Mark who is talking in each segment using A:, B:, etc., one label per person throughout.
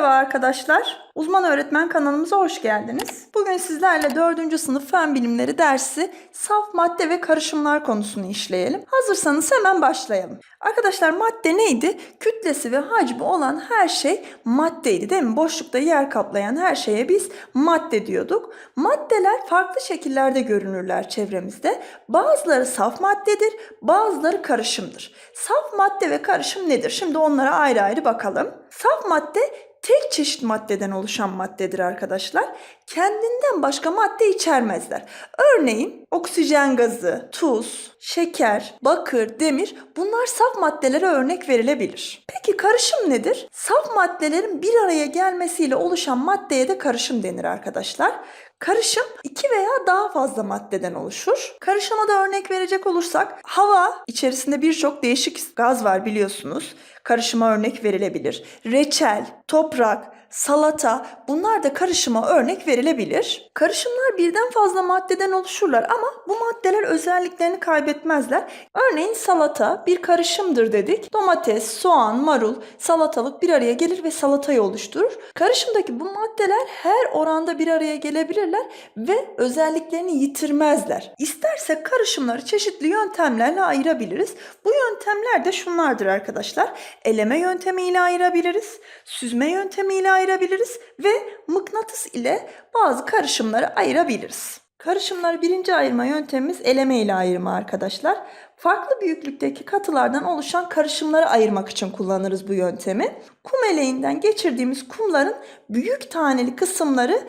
A: Merhaba arkadaşlar. Uzman öğretmen kanalımıza hoş geldiniz. Bugün sizlerle 4. sınıf fen bilimleri dersi saf madde ve karışımlar konusunu işleyelim. Hazırsanız hemen başlayalım. Arkadaşlar madde neydi? Kütlesi ve hacmi olan her şey maddeydi değil mi? Boşlukta yer kaplayan her şeye biz madde diyorduk. Maddeler farklı şekillerde görünürler çevremizde. Bazıları saf maddedir, bazıları karışımdır. Saf madde ve karışım nedir? Şimdi onlara ayrı ayrı bakalım. Saf madde tek çeşit maddeden oluşan maddedir arkadaşlar. Kendinden başka madde içermezler. Örneğin oksijen gazı, tuz, şeker, bakır, demir bunlar saf maddelere örnek verilebilir. Peki karışım nedir? Saf maddelerin bir araya gelmesiyle oluşan maddeye de karışım denir arkadaşlar. Karışım iki veya daha fazla maddeden oluşur. Karışıma da örnek verecek olursak hava içerisinde birçok değişik gaz var biliyorsunuz. Karışıma örnek verilebilir. Reçel, toprak, salata bunlar da karışıma örnek verilebilir. Karışımlar birden fazla maddeden oluşurlar ama bu maddeler özelliklerini kaybetmezler. Örneğin salata bir karışımdır dedik. Domates, soğan, marul, salatalık bir araya gelir ve salatayı oluşturur. Karışımdaki bu maddeler her oranda bir araya gelebilirler ve özelliklerini yitirmezler. İstersek karışımları çeşitli yöntemlerle ayırabiliriz. Bu yöntemler de şunlardır arkadaşlar. Eleme yöntemiyle ayırabiliriz, süzme yöntemiyle ayırabiliriz ve mıknatıs ile bazı karışımları ayırabiliriz. Karışımları birinci ayırma yöntemimiz eleme ile ayırma arkadaşlar. Farklı büyüklükteki katılardan oluşan karışımları ayırmak için kullanırız bu yöntemi. Kum eleğinden geçirdiğimiz kumların büyük taneli kısımları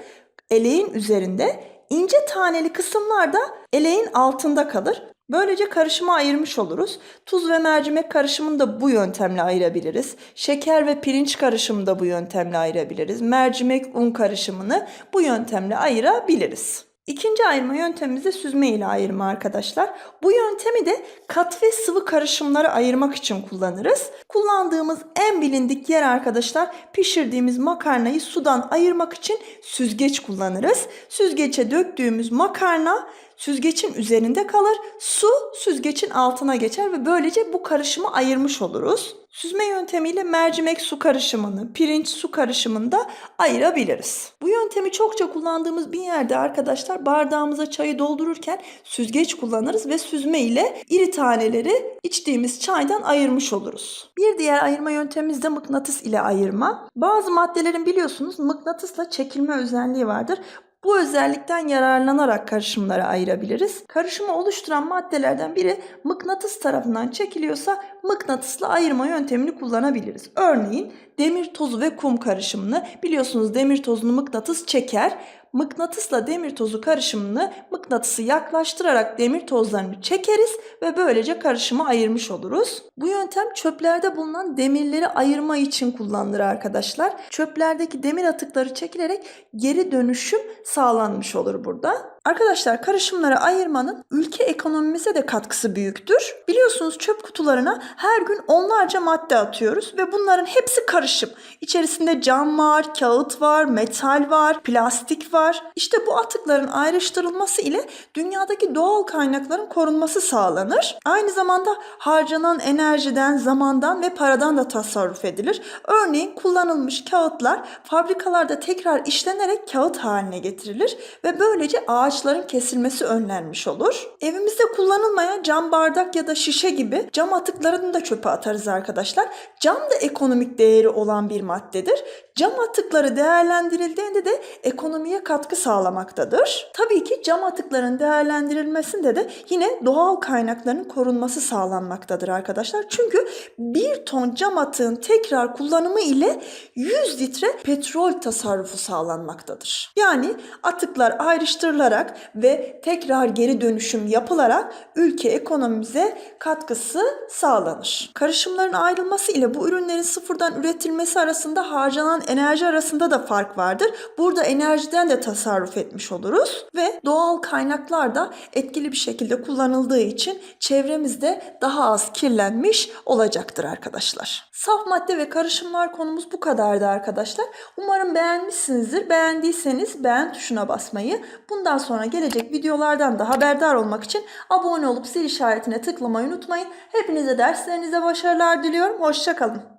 A: eleğin üzerinde, ince taneli kısımlar da eleğin altında kalır. Böylece karışıma ayırmış oluruz. Tuz ve mercimek karışımını da bu yöntemle ayırabiliriz. Şeker ve pirinç karışımını da bu yöntemle ayırabiliriz. Mercimek un karışımını bu yöntemle ayırabiliriz. İkinci ayırma yöntemimiz de süzme ile ayırma arkadaşlar. Bu yöntemi de kat ve sıvı karışımları ayırmak için kullanırız. Kullandığımız en bilindik yer arkadaşlar pişirdiğimiz makarnayı sudan ayırmak için süzgeç kullanırız. Süzgeçe döktüğümüz makarna süzgecin üzerinde kalır. Su süzgecin altına geçer ve böylece bu karışımı ayırmış oluruz. Süzme yöntemiyle mercimek su karışımını, pirinç su karışımını da ayırabiliriz. Bu yöntemi çokça kullandığımız bir yerde arkadaşlar bardağımıza çayı doldururken süzgeç kullanırız ve süzme ile iri taneleri içtiğimiz çaydan ayırmış oluruz. Bir diğer ayırma yöntemimiz de mıknatıs ile ayırma. Bazı maddelerin biliyorsunuz mıknatısla çekilme özelliği vardır. Bu özellikten yararlanarak karışımları ayırabiliriz. Karışımı oluşturan maddelerden biri mıknatıs tarafından çekiliyorsa mıknatısla ayırma yöntemini kullanabiliriz. Örneğin demir tozu ve kum karışımını biliyorsunuz demir tozunu mıknatıs çeker. Mıknatısla demir tozu karışımını mıknatısı yaklaştırarak demir tozlarını çekeriz ve böylece karışımı ayırmış oluruz. Bu yöntem çöplerde bulunan demirleri ayırma için kullanılır arkadaşlar. Çöplerdeki demir atıkları çekilerek geri dönüşüm sağlanmış olur burada. Arkadaşlar karışımları ayırmanın ülke ekonomimize de katkısı büyüktür. Biliyorsunuz çöp kutularına her gün onlarca madde atıyoruz ve bunların hepsi karışım. İçerisinde cam var, kağıt var, metal var, plastik var. İşte bu atıkların ayrıştırılması ile dünyadaki doğal kaynakların korunması sağlanır. Aynı zamanda harcanan enerjiden, zamandan ve paradan da tasarruf edilir. Örneğin kullanılmış kağıtlar fabrikalarda tekrar işlenerek kağıt haline getirilir ve böylece ağaç ağaçların kesilmesi önlenmiş olur. Evimizde kullanılmayan cam bardak ya da şişe gibi cam atıklarını da çöpe atarız arkadaşlar. Cam da ekonomik değeri olan bir maddedir. Cam atıkları değerlendirildiğinde de ekonomiye katkı sağlamaktadır. Tabii ki cam atıkların değerlendirilmesinde de yine doğal kaynakların korunması sağlanmaktadır arkadaşlar. Çünkü bir ton cam atığın tekrar kullanımı ile 100 litre petrol tasarrufu sağlanmaktadır. Yani atıklar ayrıştırılarak ve tekrar geri dönüşüm yapılarak ülke ekonomimize katkısı sağlanır. Karışımların ayrılması ile bu ürünlerin sıfırdan üretilmesi arasında harcanan enerji arasında da fark vardır. Burada enerjiden de tasarruf etmiş oluruz ve doğal kaynaklar da etkili bir şekilde kullanıldığı için çevremizde daha az kirlenmiş olacaktır arkadaşlar. Saf madde ve karışımlar konumuz bu kadardı arkadaşlar. Umarım beğenmişsinizdir. Beğendiyseniz beğen tuşuna basmayı, bundan sonra gelecek videolardan da haberdar olmak için abone olup zil işaretine tıklamayı unutmayın. Hepinize derslerinize başarılar diliyorum. Hoşçakalın.